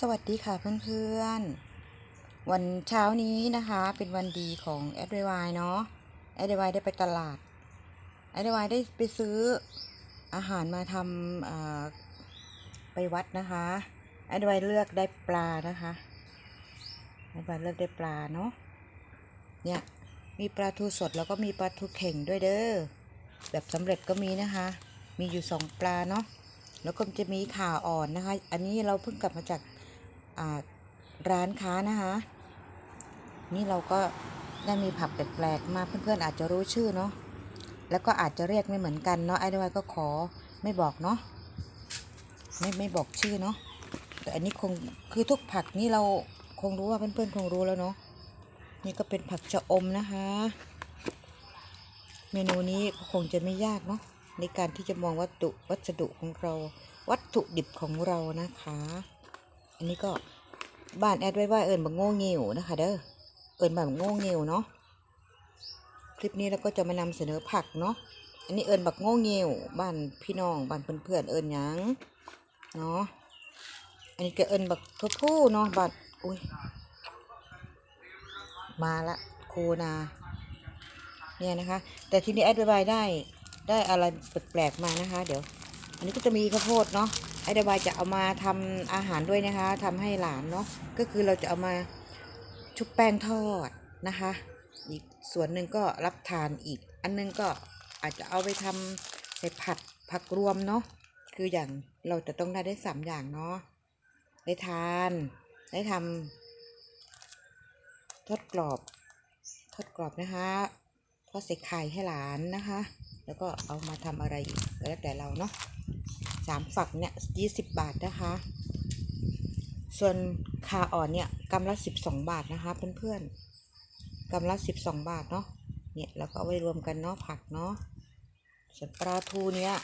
สวัสดีค่ะเพื่อนๆ วันเช้านี้นะคะเป็นวันดีของแอดไวเนาะแอดไวได้ไปตลาดแอดไวได้ไปซื้ออาหารมาทำไปวัดนะคะแอดไวเลือกได้ปลานะคะแอดไวเลือกได้ปลาเนาะเนี่ยมีปลาทูสดแล้วก็มีปลาทูเข่งด้วยเด้อแบบสำเร็จก็มีนะคะ มีอยู่สองปลาเนาะแล้วก็จะมีขาอ่อนนะคะ อันนี้เราเพิ่งกลับมาจาก ร้านค้านะคะ นี่เราก็ได้มีผักแปลกๆมาเพื่อนๆอาจจะรู้ชื่อเนาะแล้วก็อาจจะเรียกไม่เหมือนกันเนาะไอ้ด้วยก็ขอไม่บอกเนาะไม่ไม่บอกชื่อเนาะแต่อันนี้คงคือทุกผักนี่เราคงรู้ว่าเพื่อนๆคงรู้แล้วเนาะนี่ก็เป็นผักชะอมนะคะ เมนูนี้ก็คงจะไม่ยากเนาะในการที่จะมองวัตถุวัสดุของเรา วัตถุดิบของเรานะคะ อันนี้ก็บ้านแอดไว้ว่าเอิญบังโง่เงียวนะคะเด้อ เอิญแบบโง่เงียวเนาะ คลิปนี้เราก็จะมานำเสนอผักเนาะ อันนี้เอิญบักโง่เงียวบ้านพี่น้องบ้านเพื่อนๆเอิญยังเนาะ อันนี้ก็เอิญบักทั่วผู้เนาะบัดอุ้ย มาละโคนา เนี่ยนะคะ แต่ทีนี้แอดไวได้ได้อะไรแปลกๆมานะคะ เดี๋ยว อันนี้ก็จะมีข้าวโพดเนาะ แอเดไวจะเอามาทำอาหารด้วยนะคะทำให้หลานเนาะก็คือเราจะเอามาชุบแป้งทอดนะคะ อีกส่วนหนึ่งก็รับทานอีก อันนึงก็อาจจะเอาไปทำใส่ผัดผักรวมเนาะคืออย่างเราจะต้องได้ได้สามอย่างเนาะได้ทานได้ทำทอดกรอบทอดกรอบนะคะทอดใส่ไข่ให้หลานนะคะ แล้วก็เอามาทำอะไรอีกแล้วแต่เราเนาะ สามฝักเนี่ยยี่สิบบาทนะคะ ส่วนคาอ่อนเนี่ยกำละสิบสองบาทนะคะเพื่อนๆกำละสิบสองบาทเนาะเนี่ยแล้วก็เอาไว้รวมกันเนาะผักเนาะส่วนปลาทูเนี่ย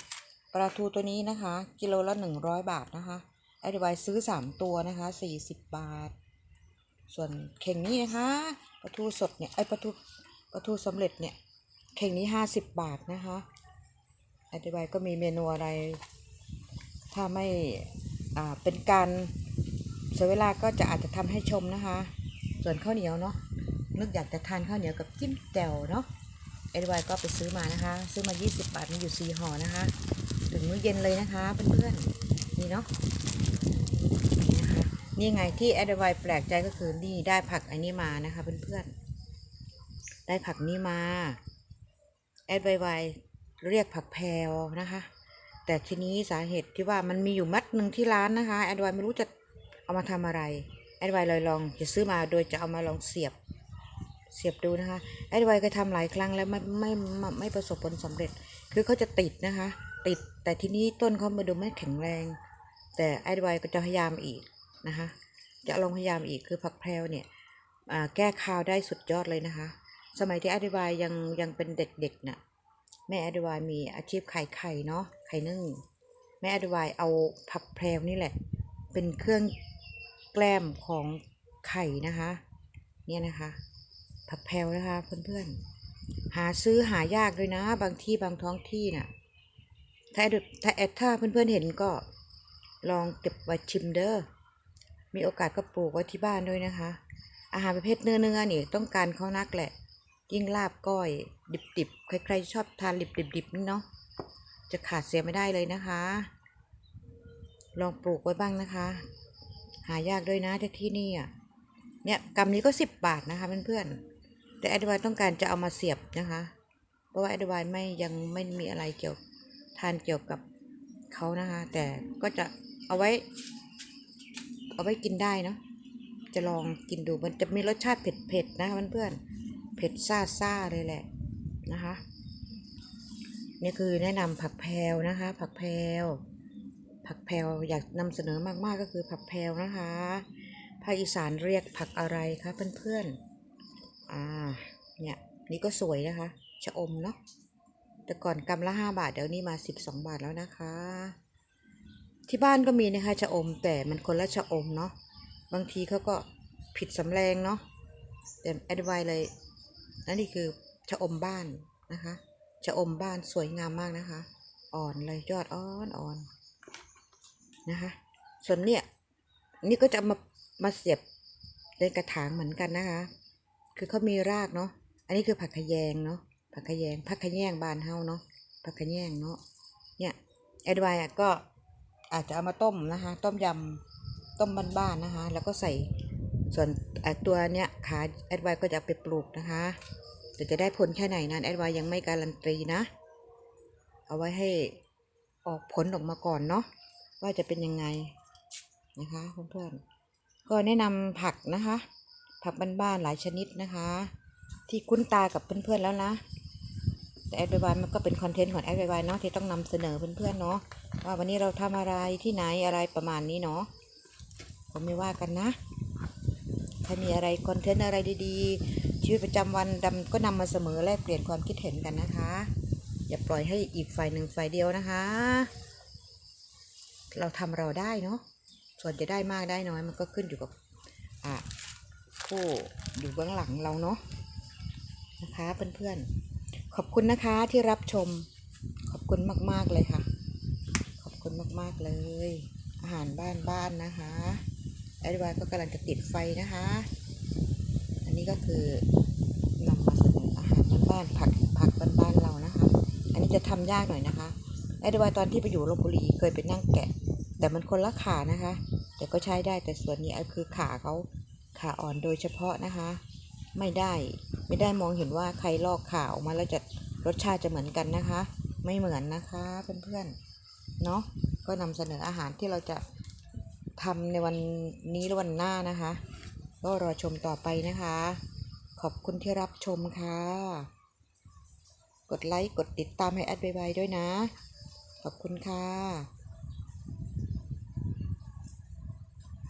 ปลาทูตัวนี้นะคะ กิโลละหนึ่งร้อยบาทนะคะไอเดวายซื้อสามตัวนะคะสี่สิบบาท ส่วนเข่งนี้นะคะปลาทูสดเนี่ยไอปลาทูปลาทูสำเร็จเนี่ยเข่งนี้ห้าสิบบาทนะคะอธิบายก็มีเมนูอะไร ถ้าไม่อ่าเป็นการเสียเวลาก็จะอาจจะทำให้ชมนะคะ ส่วนข้าวเหนียวเนาะนึกอยากจะทานข้าวเหนียวกับจิ้มแจ่วเนาะเอดวายก็ไปซื้อมานะคะ ซื้อมา 20 บาทมีอยู่4ห่อนะคะ ถึงมื้อเย็นเลยนะคะเพื่อนๆนี่เนาะนี่ไงที่แอดวายแปลกใจก็คือนี่ได้ผักอันนี้มานะคะเพื่อนๆ ได้ผักนี้มาแอดไวไวเรียกผักแพรวนะคะ แต่ทีนี้สาเหตุที่ว่ามันมีอยู่มัดหนึ่งที่ร้านนะคะแอดไวไม่รู้จะเอามาทำอะไรแอดไวเลยลองจะซื้อมาโดยจะเอามาลองเสียบเสียบดูนะคะแอดไวเคยทำหลายครั้งแล้วไม่ไม่ไม่ไม่ประสบผลสำเร็จ คือเขาจะติดนะคะ ติดแต่ทีนี้ต้นเขามาดูไม่แข็งแรง แต่แอดไวก็จะพยายามอีกนะคะ จะลองพยายามอีกคือผักแพรวเนี่ยแก้คาวได้สุดยอดเลยนะคะ สมัยที่อธิบายยังยังเป็นเด็กๆน่ะ แม่อธิบายมีอาชีพขายไข่เนาะไข่นึ่ง แม่อธิบายเอาผักแพรวนี่แหละ เป็นเครื่องแกล้มของไข่นะคะ เนี่ยนะคะ ผักแพรวนะคะเพื่อนๆหาซื้อหายากด้วยนะ บางที่บางท้องที่น่ะถ้าถ้าแอดถ้าเพื่อนๆเห็นก็ลองเก็บไว้ชิมเด้อมีโอกาสก็ปลูกไว้ที่บ้านด้วยนะคะ อาหารประเภทเนื้อเนื้อนี่ต้องการเขานักแหละ ยิ่งลาบก้อย ดิบๆ ใครๆชอบทานดิบๆนี่เนาะ จะขาดเสียไม่ได้เลยนะคะ ลองปลูกไว้บ้างนะคะ หายากด้วยนะที่ที่นี่อะ เนี่ยกำนี้ก็สิบบาทนะคะเพื่อนๆ แต่แอดวายต้องการจะเอามาเสียบนะคะ เพราะว่าแอดวายไม่ยังไม่มีอะไรเกี่ยวทานเกี่ยวกับเขานะคะ แต่ก็จะเอาไว้ เอาไว้กินได้เนาะ จะลองกินดูมันจะมีรสชาติเผ็ดๆนะคะเพื่อนๆ เผ็ดซ่าๆเลยแหละ นะคะนี่คือแนะนำผักแพรวนะคะ ผักแพรวผักแพรวอยากนำเสนอมากๆก็คือผักแพรวนะคะภาคอีสานเรียกผักอะไรคะเพื่อนๆอ่าเนี่ยนี่ก็สวยนะคะชะอมเนาะแต่ก่อนกำละห้าบาทเดี๋ยวนี้มาสิบสองบาทแล้วนะคะ ที่บ้านก็มีนะคะชะอมแต่มันคนละชะอมเนาะบางทีเขาก็ผิดสำแรงเนาะแต่แอดไวเลยนั่นนี่คือ ชะอมบ้านนะคะชะอมบ้านสวยงามมากนะคะ อ่อนเลยยอดอ่อนอ่อนนะคะ ส่วนเนี่ยนี่ก็จะมามาเสียบในกระถางเหมือนกันนะคะ คือเขามีรากเนาะอันนี้คือผักขยงเนาะผักขยงผักขยงบานเฮาเนาะผักขยงเนาะเนี่ยแอดไวอะก็อาจจะเอามาต้มนะคะ ต้มยำต้มบ้านๆนะคะ แล้วก็ใส่ส่วนตัวเนี้ยขาแอดไวก็จะไปปลูกนะคะ แต่จะได้ผลแค่ไหนนั้นแอดไวยังไม่การันตีนะ เอาไว้ให้ออกผลออกมาก่อนเนาะว่าจะเป็นยังไงนะคะเพื่อนๆก็แนะนำผักนะคะ ผักบ้านๆหลายชนิดนะคะ ที่คุ้นตากับเพื่อนๆแล้วนะแต่แอดไวมันก็เป็นคอนเทนต์ของแอดไวเนาะที่ต้องนำเสนอเพื่อนๆเนาะว่าวันนี้เราทำอะไรที่ไหนอะไรประมาณนี้เนาะผมไม่ว่ากันนะ ถ้ามีอะไรคอนเทนต์อะไรดีๆ ชีวิตประจำวันดำก็นำมาเสมอแลกเปลี่ยนความคิดเห็นกันนะคะ อย่าปล่อยให้อีกฝ่ายหนึ่งฝ่ายเดียวนะคะ เราทำเราได้เนาะส่วนจะได้มากได้น้อยมันก็ขึ้นอยู่กับอะผู้อยู่เบื้องหลังเราเนาะนะคะเพื่อนๆขอบคุณนะคะที่รับชม ขอบคุณมากๆเลยค่ะ ขอบคุณมากๆเลย อาหารบ้านๆนะคะแอดวานก็กำลังจะติดไฟนะคะ นี้ก็คือนำมาเสนออาหารบ้านผักผักบ้านๆเรานะคะ อันนี้จะทำยากหน่อยนะคะแอดวานตอนที่ไปอยู่ลบบุรีเคยไปนั่งแกะ แต่มันคนละขานะคะ แต่ก็ใช้ได้แต่ส่วนนี้คือขาเขาขาอ่อนโดยเฉพาะนะคะ ไม่ได้ไม่ได้มองเห็นว่าใครลอกขาออกมาแล้วจะรสชาติจะเหมือนกันนะคะ ไม่เหมือนนะคะเพื่อนๆเนาะก็นำเสนออาหารที่เราจะทำในวันนี้หรือวันหน้านะคะ ก็รอชมต่อไปนะคะ ขอบคุณที่รับชมค่ะ กดไลค์ กดติดตามให้แอดไวๆด้วยนะ ขอบคุณค่ะ